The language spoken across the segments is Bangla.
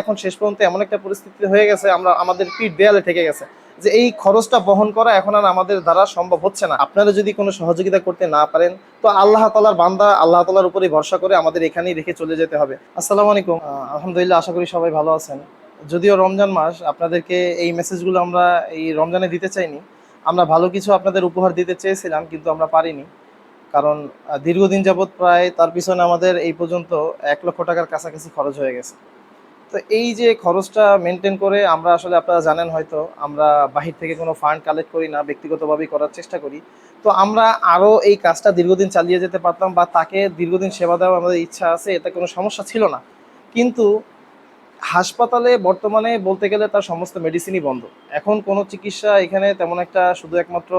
এখন শেষ পর্যন্ত এমন একটা পরিস্থিতি হয়ে গেছে, আমরা, আমাদের পিঠ দেয়ালে ঠেকে গেছে যে এই খরচটা বহন করা এখন আর আমাদের দ্বারা সম্ভব হচ্ছে না। আপনারা যদি কোনো সহযোগিতা করতে না পারেন, তো আল্লাহ তালার বান্দা, আল্লাহ তালার উপরেই ভরসা করে আমাদের এখানেই রেখে চলে যেতে হবে। আসসালামু আলাইকুম। আলহামদুলিল্লাহ, আশা করি সবাই ভালো আছেন। যদিও রমজান মাস, আপনাদেরকে এই মেসেজগুলো আমরা এই রমজানে দিতে চাইনি। আমরা ভালো কিছু আপনাদের উপহার দিতে চেয়েছিলাম, কিন্তু আমরা পারিনি। কারণ দীর্ঘদিন যাবৎ প্রায় তার পিছনে আমাদের এই পর্যন্ত এক লক্ষ টাকার কাছাকাছি খরচ হয়ে গেছে। তো এই যে খরচটা মেনটেন করে আমরা আসলে আপনারা জানেন হয়তো, আমরা বাহির থেকে কোনো ফান্ড কালেক্ট করি না, ব্যক্তিগতভাবেই করার চেষ্টা করি। তো আমরা আরও এই কাজটা দীর্ঘদিন চালিয়ে যেতে পারতাম বা তাকে দীর্ঘদিন সেবা দেওয়ার আমাদের ইচ্ছা আছে, এতে কোনো সমস্যা ছিল না। কিন্তু হাসপাতালে বর্তমানে বলতে গেলে তার সমস্ত মেডিসিনই বন্ধ। এখন কোনো চিকিৎসা এখানে তেমন একটা শুধু একমাত্র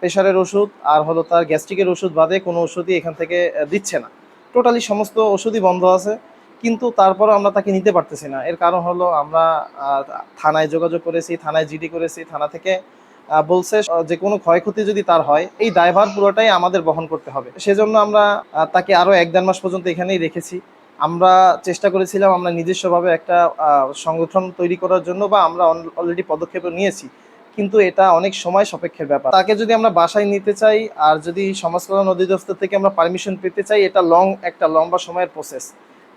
প্রেশারের ওষুধ আর হলো তার গ্যাস্ট্রিকের ওষুধ বাদে কোনো ওষুধই এখান থেকে দিচ্ছে না। টোটালি সমস্ত ওষুধই বন্ধ আছে। কিন্তু তারপরও আমরা তাকে নিতে পারতেছি না। এর কারণ হলো আমরা থানায় যোগাযোগ করেছি, থানায় জিডি করেছি, থানা থেকে বলছে যে কোনো ক্ষয়ক্ষতি যদি তার হয়, এই দায়ভার পুরোটাই আমাদের বহন করতে হবে। সেজন্য আমরা তাকে আরও এক দেড় মাস পর্যন্ত এখানেই রেখেছি। আমরা চেষ্টা করেছিলাম আমরা নিজস্বভাবে একটা সংগঠন তৈরি করার জন্য বা আমরা অলরেডি পদক্ষেপ নিয়েছি। কিন্তু এটা অনেক সময় সাপেক্ষের ব্যাপার। তাকে যদি আমরা বাসায় নিতে চাই, আর যদি সমাজ কল্যাণ অধিদপ্তর থেকে আমরা পারমিশন পেতে চাই, এটা লং একটা লম্বা সময়ের প্রসেস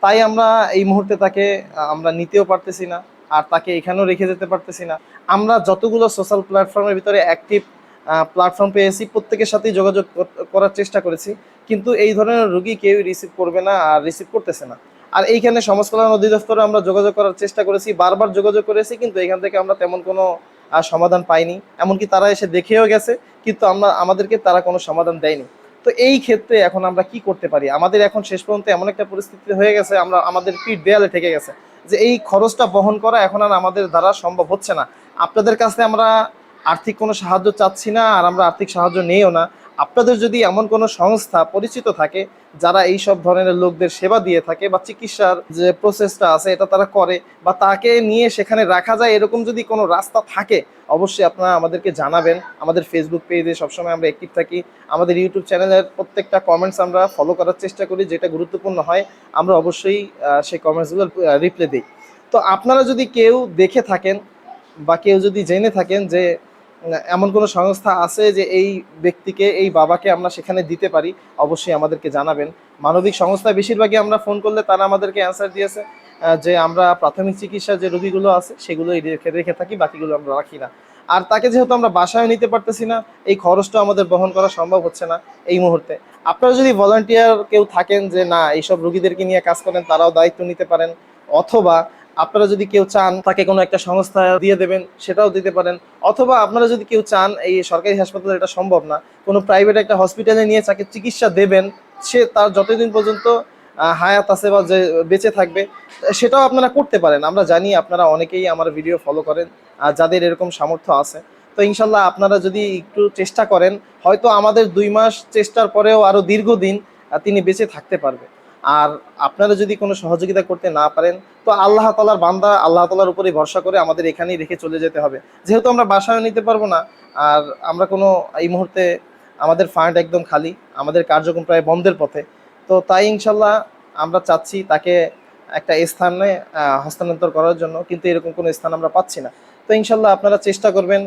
তাই আমরা এই মুহূর্তে তাকে আমরা নিতেও পারতেছি না, আর তাকে এখানেও রেখে যেতে পারতেছি না। আমরা যতগুলো সোশ্যাল প্ল্যাটফর্মের ভিতরে অ্যাক্টিভ প্ল্যাটফর্ম পেয়েছি, প্রত্যেকের সাথেই যোগাযোগ করার চেষ্টা করেছি, কিন্তু এই ধরনের রুগী কেউ রিসিভ করবে না আর রিসিভ করতেছে না। আর এইখানে সমাজ কল্যাণ অধিদপ্তরে আমরা যোগাযোগ করার চেষ্টা করেছি, বারবার যোগাযোগ করেছি, কিন্তু এখান থেকে আমরা তেমন কোনো সমাধান পাইনি। এমনকি তারা এসে দেখেও গেছে, কিন্তু আমরা, আমাদেরকে তারা কোনো সমাধান দেয়নি। তো এই ক্ষেত্রে এখন আমরা কি করতে পারি? আমাদের এখন শেষ পর্যন্ত এমন একটা পরিস্থিতি হয়ে গেছে, আমরা, আমাদের পিঠ দেয়ালে ঠেকে গেছে যে এই খরচটা বহন করা এখন আর আমাদের দ্বারা সম্ভব হচ্ছে না। আপনাদের কাছে আমরা আর্থিক কোনো সাহায্য চাচ্ছি না, আর আমরা আর্থিক সাহায্য নেইও না। আপনাদের যদি এমন কোনো সংস্থা পরিচিত থাকে যারা এই সব ধরনের লোকদের সেবা দিয়ে থাকে বা চিকিৎসার যে প্রসেসটা আছে এটা তারা করে বা তাকে নিয়ে সেখানে রাখা যায়, এরকম যদি কোনো রাস্তা থাকে, অবশ্যই আপনারা আমাদেরকে জানাবেন। আমাদের ফেসবুক পেজে সবসময় আমরা অ্যাক্টিভ থাকি। আমাদের ইউটিউব চ্যানেলের প্রত্যেকটা কমেন্টস আমরা ফলো করার চেষ্টা করি, যেটা গুরুত্বপূর্ণ হয়। আমরা অবশ্যই সেই কমেন্টসগুলো রিপ্লাই দিই। তো আপনারা যদি কেউ দেখে থাকেন বা কেউ যদি জেনে থাকেন যে এমন কোনো সংস্থা আছে যে এই ব্যক্তিকে, এই বাবাকে আমরা সেখানে দিতে পারি? অবশ্যই আমাদেরকে জানাবেন। মানবিক সংস্থা বেশিরভাগই আমরা ফোন করলে তারা আমাদেরকে অ্যান্সার দিয়েছে যে আমরা প্রাথমিক চিকিৎসার যে রোগীগুলো আছে সেগুলোই রেখে রেখে থাকি, বাকিগুলো আমরা রাখি না। আর তাকে যেহেতু আমরা বাসায় নিতে পারতেছি না, এই খরচটা আমাদের বহন করা সম্ভব হচ্ছে না এই মুহূর্তে। আপনারা যদি ভলান্টিয়ার কেউ থাকেন যে না, এইসব রোগীদেরকে নিয়ে কাজ করেন, তারাও দায়িত্ব নিতে পারেন, অথবা আপনারা যদি কেউ চান তাকে কোনো একটা সংস্থা দিয়ে দেবেন, সেটাও দিতে পারেন। অথবা আপনারা যদি কেউ চান এই সরকারি হাসপাতালে এটা সম্ভব না, কোনো প্রাইভেট একটা হসপিটালে নিয়ে তাকে চিকিৎসা দেবেন, সে তার যতদিন পর্যন্ত হায়াত আছে বা যে বেঁচে থাকবে, সেটাও আপনারা করতে পারেন। আমরা জানি আপনারা অনেকেই আমার ভিডিও ফলো করেন, আর যাদের এরকম সামর্থ্য আছে। তো ইনশাল্লাহ আপনারা যদি একটু চেষ্টা করেন, হয়তো আমাদের দুই মাস চেষ্টার পরেও আরও দীর্ঘদিন তিনি বেঁচে থাকতে পারবে। আর আপনারা যদি কোনো সহযোগিতা করতে না পারেন, তো আল্লাহ তালার বান্দা আল্লাহ তালার উপরেই ভরসা করে আমাদের এখানেই রেখে চলে যেতে হবে। যেহেতু আমরা বাসায় নিতে পারব না, আর আমরা কোনো এই মুহূর্তে আমাদের ফান্ড একদম খালি, আমাদের কার্যক্রম প্রায় বন্ধের পথে, তো তাই ইনশাল্লাহ আমরা চাচ্ছি তাকে একটা স্থানে হস্তান্তর করার জন্য, কিন্তু এরকম কোনো স্থান আমরা পাচ্ছি না। তো ইনশাল্লাহ আপনারা চেষ্টা করবেন,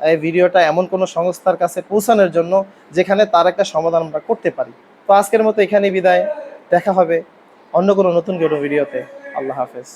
এই ভিডিওটা এমন কোনো সংস্থার কাছে পৌঁছানোর জন্য, যেখানে তার একটা সমাধান আমরা করতে পারি। তো আজকের মতো এখানে বিদায়। দেখা হবে অন্য কোনো নতুন কোনো ভিডিওতে। আল্লাহ হাফেজ।